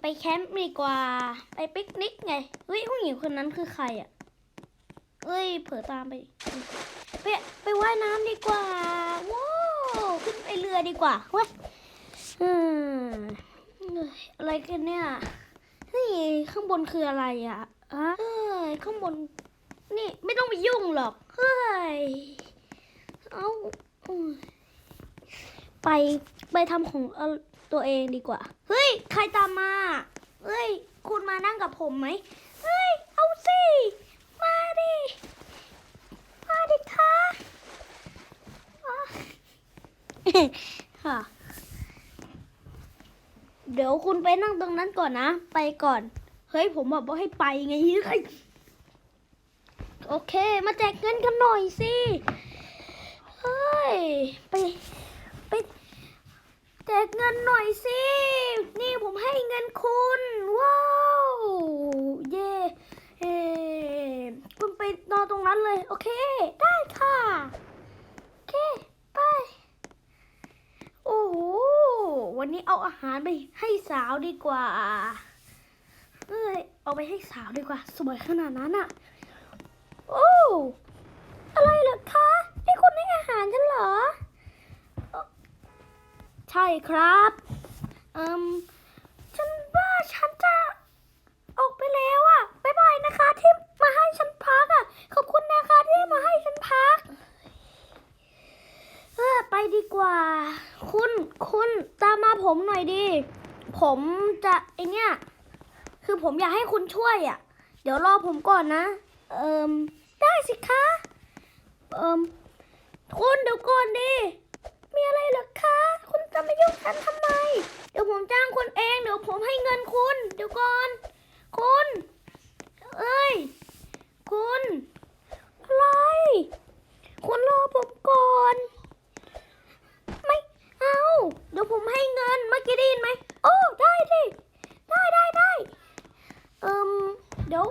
ไปแคมป์ดีกว่า ไปปิกนิกไงเฮ้ยผู้หญิงคนนั้นคือใครอะเอ้ย เผลอตามไป ไปไปว่ายน้ำดีกว่า ว้าวขึ้นไปเรือดีกว่าเว้ยอืมเอ้ยอะไรกันเนี่ยเฮ้ยข้างบนคืออะไรอะอะเอ้ยข้างบน นี่ไม่ต้องไปยุ่งหรอก เฮ้ย เอาไปไปทำของ ตัวเองดีกว่า เฮ้ย ใครตามมา เฮ้ย คุณมานั่งกับผมไหม เฮ้ย เอาสิ มาดิ มาดิคะอะค่ะ เดี๋ยวคุณไปนั่งตรงนั้นก่อนนะ ไปก่อน เฮ้ย ผมบอกว่าให้ไปไงเฮ้ยโอเค มาแจกเงินกันหน่อยสิ เฮ้ย ไป แจกเงินหน่อยสิ นี่ผมให้เงินคุณ ว้าว เย่เอคุณไปนอนตรงนั้นเลย โอเค ได้ค่ะ โอเค ไป โอ้โห วันนี้เอาอาหารไปให้สาวดีกว่า เอ้ย เอาไปให้สาวดีกว่า สวยขนาดนั้นอะโอ้ อะไรเหรอคะนี่คุณให้อาหารฉันเหรอ ใช่ครับเอืมฉันว่าฉันจะออกไปแล้วอะบ๊ายบายนะคะที่มาให้ฉันพักอะขอบคุณนะคะที่มาให้ฉันพัก เออไปดีกว่า คุณคุณตามมาผมหน่อยดิผมจะไอเนี้ยคือผมอยากให้คุณช่วยอะเดี๋ยวรอผมก่อนนะ เอิมได้สิคะ เอิมคุณเดี๋ยวก่อนดิ มีอะไรหรอคะ จะมายุ่งฉันทำไม เดี๋ยวผมจ้างคนเอง เดี๋ยวผมให้เงินคุณ เดี๋ยวก่อน คุณ เอ้ย คุณอะไรคุณรอผมก่อน ไม่เอา เดี๋ยวผมให้เงิน เมื่อกี้ได้ยินไหม โอ้ ได้ดิ ได้ได้ได้เอิมเดี๋ยว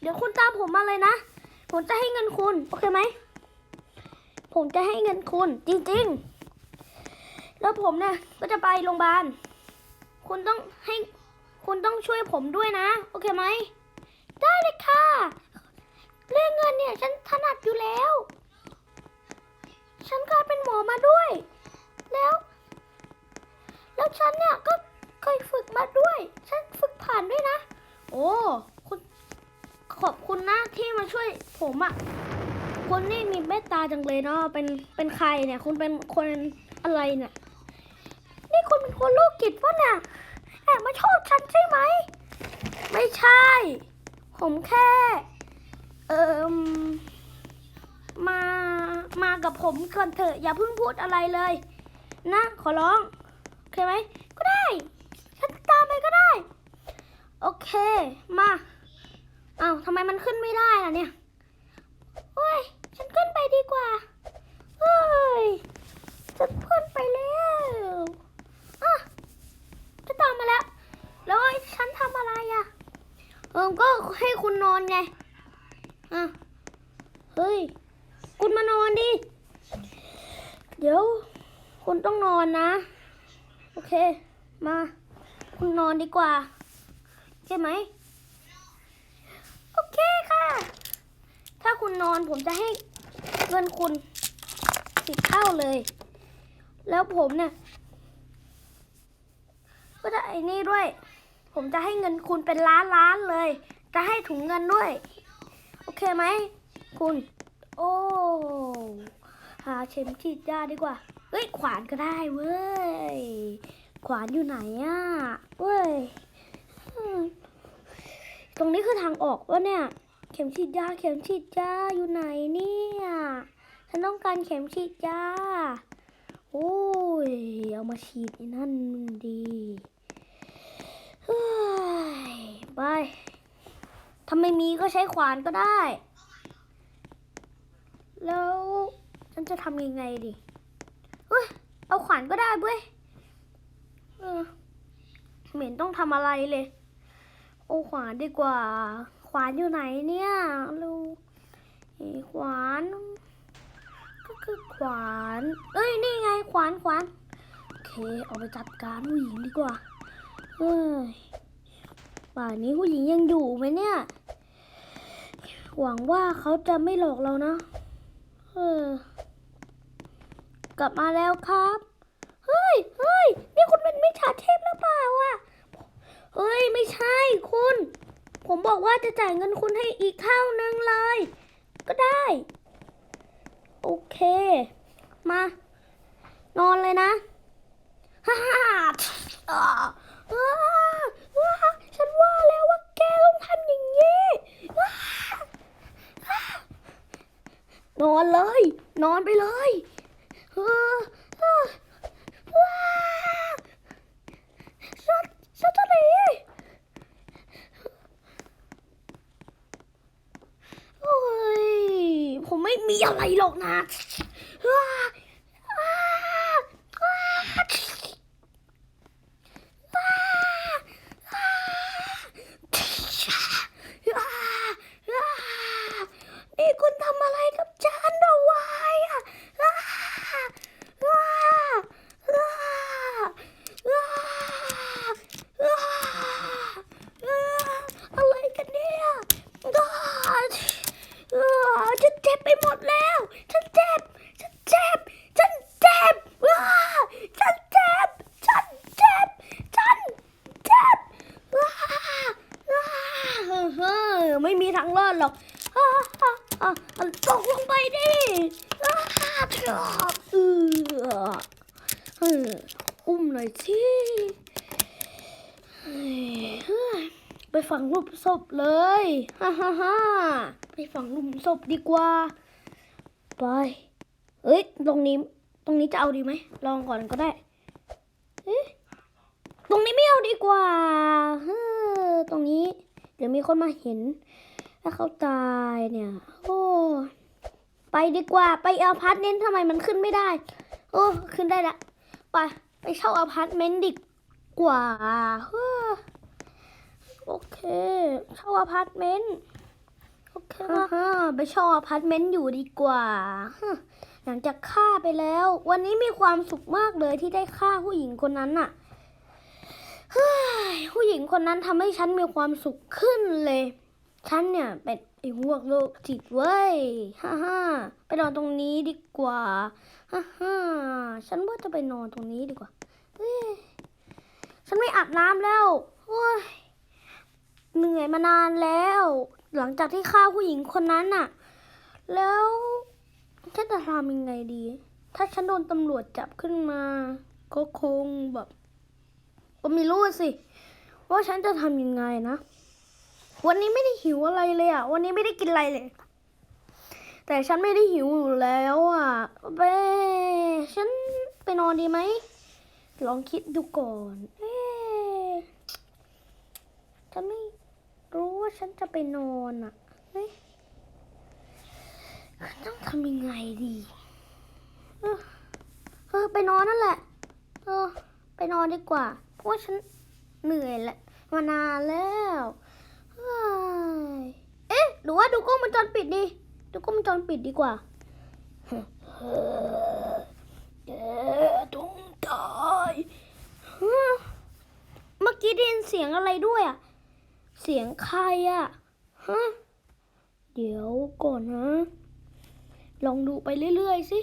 เดี๋ยวคุณตามผมมาเลยนะ ผมจะให้เงินคุณ โอเคไหม ผมจะให้เงินคุณ จริง ๆ แล้วผมเนี่ยก็จะไปโรงพยาบาล คุณต้องให้คุณต้องช่วยผมด้วยนะ โอเคไหม ได้เลยค่ะ เรื่องเงินเนี่ยฉันถนัดอยู่แล้ว ฉันเคยเป็นหมอมาด้วย แล้ว แล้วฉันเนี่ยก็เคยฝึกมาด้วย ฉันฝึกผ่านด้วยนะ โอ้ คุณขอบคุณนะที่มาช่วยผมอะคนนี่มีเมตตาจังเลยเนาะ เป็น เป็นใครเนี่ย คุณเป็นคนอะไรเนี่ย นี่คุณเป็นคนโรคจิตปะเนี่ยแอบ มาชอบฉันใช่ไหม ไม่ใช่ ผมแค่ เอิมมา มากับผมก่อนเถอะ อย่าเพิ่งพูดอะไรเลย นะ ขอร้องโอเคไหม ก็ได้ ฉันตามไปก็ได้ โอเค มา เอา้าทำไมมันขึ้นไม่ได้ล่ะเนี่ย เฮ้ย ฉันขึ้นไปดีกว่า เฮ้ย ฉันขึ้นไปแล้วอะจะตามมาแล้ว แล้วไอ้ฉันทำอะไรอะ เออก็ให้คุณนอนไง อะ เฮ้ย คุณมานอนดิ เดี๋ยว คุณต้องนอนนะ โอ เค มาคุณนอนดีกว่า ใช่ไหม โอเคค่ะ ถ้าคุณนอนผมจะให้เงินคุณสิบเท่าเลย แล้วผมเนี่ย ก็จะไอ้นี่ด้วย ผมจะให้เงินคุณเป็นล้านล้านเลย จะให้ถุงเงินด้วย โอเคไหม คุณ โอ้าเข็มฉีดยาดีกว่า เฮ้ย ขวานก็ได้เว้ย ขวานอยู่ไหนอะเว้ย ตรงนี้คือทางออกวะเนี่ย เข็มฉีดยา เข็มฉีดยาอยู่ไหนเนี่ย ฉันต้องการเข็มฉีดยา โอ้ย เอามาฉีดไอ้นั่นมันดีไปถ้าไม่มีก็ใช้ขวานก็ได้ แล้ว ฉันจะทำยังไงดิเฮ้ย เอาขวานก็ได้เว้ยเออเหม็นต้องทำอะไรเลย โอ้ขวานดีกว่า ขวานอยู่ไหนเนี่ยลูเอ้ยขวาน ก็คือขวาน เอ้ย นี่ไงขวานขวาน โอเค เอาไปจัดการผู้หญิงดีกว่าเฮ้ยป่านนี้ผู้หญิงยังอยู่ไหมเนี่ย หวังว่าเขาจะไม่หลอกเรานะ เออ กลับมาแล้วครับ เฮ้ยเฮ้ยนี่คุณเป็นมิจฉาชีพหรือเปล่าอะเฮ้ยไม่ใช่คุณ ผมบอกว่าจะจ่ายเงินคุณให้อีกเท่านึงเลย ก็ได้ โอเค มา นอนเลยนะฮ่าฮ่าอ่าอ่าอ่าฉันว่าแล้วว่าแกต้องทำอย่างนี้อ่าอ่านอนเลย นอนไปเลย ผมไม่มีอะไรหรอกนะอ่าอ่าอ่า นี่คุณทำอะไรกับฉันเอาไว้อะอ่าอ่าอ่าอ่าอ่าอ่าอะไรกันเนี่ยอ่าอ่าฉันเจ็บไปหมดแล้ว ฉันเจ็บ ฉันเจ็บ ฉันเจ็บอ่าฉันเจ็บ ฉันเจ็บ ฉันเจ็บอ่าอ่าเฮ้อไม่มีทางรอดหรอก อ่าอ่าอ่าอ่าตกลงไปดิอ่าครับเออเอออุ้มหน่อยสิเฮ้ยเฮ้ย ไปฝังรูปศพเลย ฮ่าฮ่าฮ่าไปฝังรูปศพดีกว่า ไป เอ้ย ตรงนี้ ตรงนี้จะเอาดีไหม ลองก่อนก็ได้เอ๊ะตรงนี้ไม่เอาดีกว่าเฮ้อตรงนี้ เดี๋ยวมีคนมาเห็น ถ้าเขาตายเนี่ย โอ้ ไปดีกว่า ไปอพาร์ตเมนต์ทำไมมันขึ้นไม่ได้ โอ้ ขึ้นได้ละ ไป ไปเช่าอพาร์ตเมนต์ดีกว่าเฮ้อ โอเคเช่าอพาร์ตเมนต์โอเคฮะไปเช่าอพาร์ตเมนต์อยู่ดีกว่าหลังจากฆ่าไปแล้ว วันนี้มีความสุขมากเลยที่ได้ฆ่าผู้หญิงคนนั้นน่ะเฮ้ยผู้หญิงคนนั้นทำให้ฉันมีความสุขขึ้นเลย ฉันเนี่ยเป็นไอ้พวกโรคจิตเว้ยฮ่าฮ่าไปนอนตรงนี้ดีกว่าฮ่าฮ่าฉันว่าจะไปนอนตรงนี้ดีกว่าเฮ้ยฉันไม่อาบน้ำแล้วโอ้ย เหนื่อยมานานแล้ว หลังจากที่ฆ่าผู้หญิงคนนั้นน่ะ แล้วฉันจะทำยังไงดี ถ้าฉันโดนตำรวจจับขึ้นมา ก็คงแบบก็ไม่รู้สิ ว่าฉันจะทำยังไงนะ วันนี้ไม่ได้หิวอะไรเลยอะ วันนี้ไม่ได้กินอะไรเลย แต่ฉันไม่ได้หิวอยู่แล้วอะเบ้ฉันไปนอนดีไหม ลองคิดดูก่อน เอ๊ะฉันไม่รู้ว่า ฉันจะไปนอนอะเฮ้ยต้องทำยังไงดี เออเออไปนอนนั่นแหละ เออ ไปนอนดีกว่า เพราะว่าฉันเหนื่อยแหละมานานแล้วเอ๊ะ หรือว่าดูกล้องวงจรปิดดี ดูกล้องวงจรปิดดีกว่าแกต้องตาย เมื่อกี้ได้ยินเสียงอะไรด้วยอะ สียงใครอะฮะ เดี๋ยวก่อนนะ ลองดูไปเรื่อยๆสิ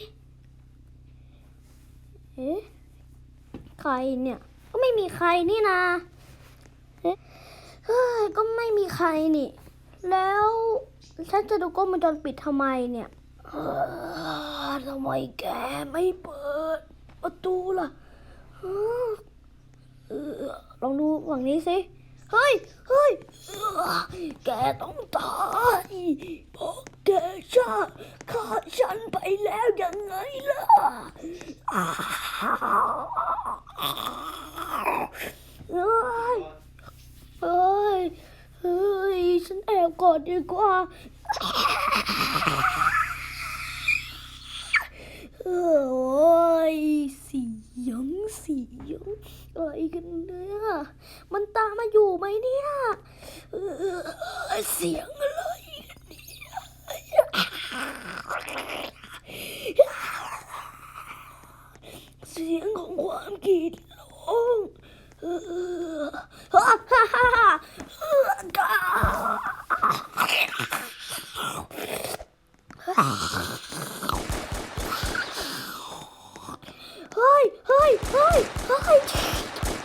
เอ๊ะ ใครเนี่ย ก็ไม่มีใครนี่นะเอ๊ะเฮ้ยก็ไม่มีใครนี่ แล้วฉันจะดูกล้องวงจรปิดทำไมเนี่ยทำไมแกไม่เปิดประตูล่ะลองดูฝั่งนี้สิ เฮ้ยเฮ้ยแกต้องตายเพราะแกจะฆ่าฉันไปแล้วยังไงล่ะอ้าวเฮ้ย เฮ้ย เฮ้ย ฉันแอบกอดดีกว่า เอ้ยเสียงเสียงอะไรกันเนี่ยมันตามมาอยู่ไหมเนี่ยเออ เสียงอะไรกันเนี่ยเสียงของความกรีดร้องเออฮ่าฮ่าฮ่าฮ่าเฮ้ยเฮ้ยเฮ้ยเฮ้ย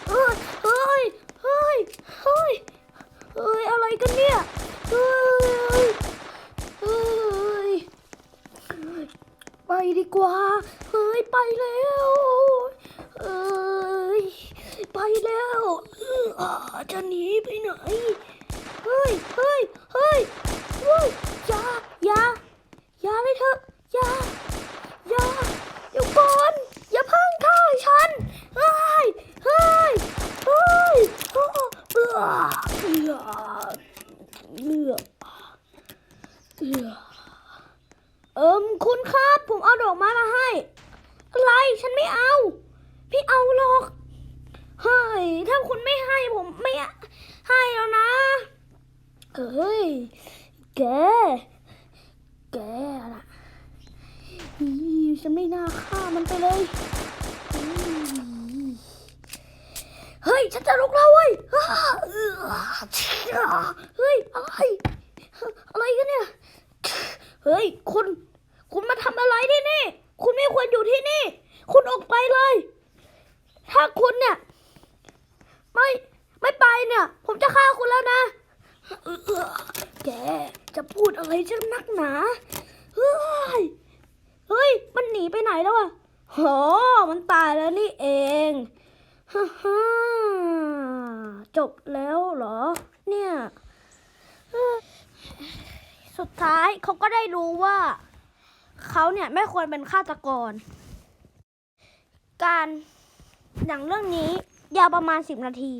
เฮ้ยเฮ้ยเฮ้ยเฮ้ยเฮ้ยอะไรกันเนี่ยเฮ้ยเฮ้ย ไปดีกว่า เฮ้ย ไปแล้วเอ้ย ไปแล้วเอื้อจะ หนีไหนเฮ้ยเฮ้ยเฮ้ยเฮ้ยอย่าอย่าอย่าเลยเถอะอย่าอย่าเดี๋ยวก่อนอย่าเพิ่งฆ่าฉันเฮ้ยเฮ้ยเฮ้ยเอื้อเอื้อเอื้อเอื้อเอื้อเอิมคุณครับผมเอาดอกไม้มาให้ อะไรฉันไม่เอา พี่เอาหรอกเฮ้ยถ้าคุณไม่ให้ผมไม่ ให้แล้วนะเฮ้ยแกแกล่ะอีฉันไม่น่าฆ่ามันไปเลยอีเฮ้ยฉันจะลุกแล้วเว้ยอ้าเอื้อเฮ้ยอะไรอะไรกันเนี่ยเฮ้ยคุณคุณมาทำอะไรที่นี่ คุณไม่ควรอยู่ที่นี่ คุณออกไปเลย ถ้าคุณเนี่ย ไม่ ไม่ไปเนี่ย ผมจะฆ่าคุณแล้วนะแกจะพูดอะไรจะนักหนา เฮ้ย เฮ้ย มันหนีไปไหนแล้วอะโห มันตายแล้วนี่เองฮ่าฮ่าจบแล้วเหรอ เนี่ย สุดท้ายเขาก็ได้รู้ว่า เขาเนี่ยไม่ควรเป็นฆาตกร การหนังเรื่องนี้ยาวประมาณ10นาที